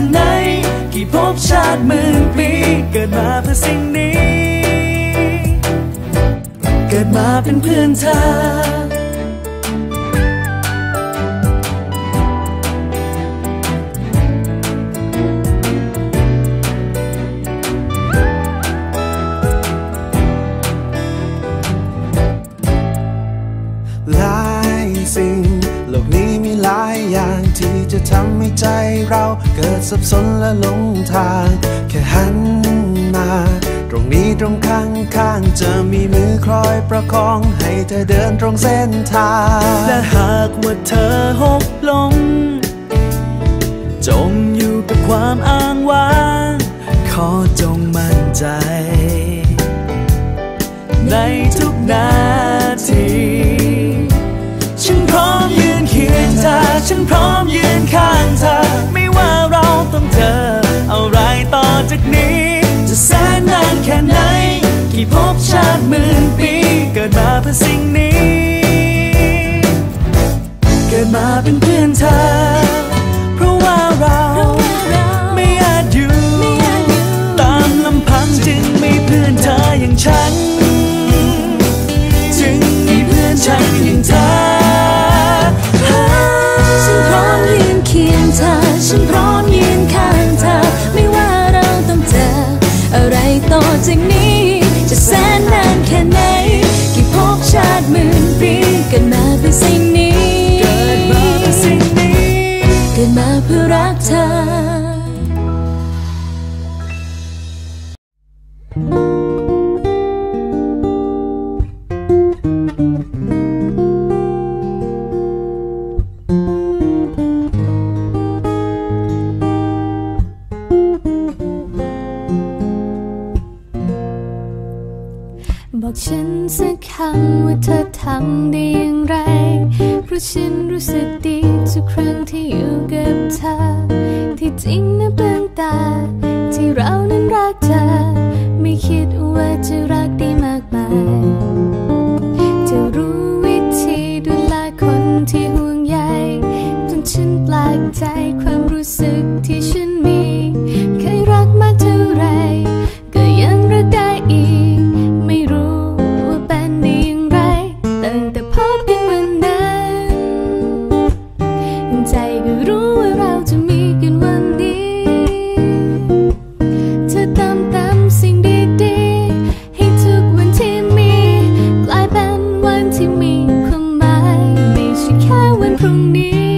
นานแค่ไหน กี่ภพชาติหมื่นปี เกิดมาเพื่อสิ่งนี้ เกิดมาเป็นเพื่อนเธอ จะทำให้ใจเราเกิดสับสนและหลงทาง แค่หันมา ตรงนี้ตรงข้างข้างจะมีมือคอยประคอง ให้เธอเดินตรงเส้นทาง และหากว่าเธอหกลง จมอยู่กับความอ้างว้าง ขอจงมั่นใจ ในทุกนา ชาติหมื่นปี เกิดมาเพื่อสิ่งนี้ เกิดมาเป็นเพื่อนเธอ เพราะว่าเราไม่อาจอยู่ ตามลำพังจึงมีเพื่อนเธออย่างฉัน จึงมีเพื่อนฉันอย่างเธอฉันพร้อมยืนเคียงเธอ ฉันพร้อมยืน เพื่ บอกฉันสักคำว่าเธอทำได้อย่างไร เพราะฉันรู้สึกดีทุกครั้งที่อยู่กับเธอ ที่จริงนะเบื้องตา ที่เรานั้นรักเธอ ไม่คิดว่าจะรักได้มากมาย จะรู้วิธีดูแลคนที่ห่วงใยจนฉันแปลกใจ ใจก็รู้ว่าเราจะมีกันวันนี้เธอตามตามสิ่งดีๆ ให้ทุกวันที่มี กลายเป็นวันที่มีความหมายไม่ใช่แค่วันพรุ่งนี้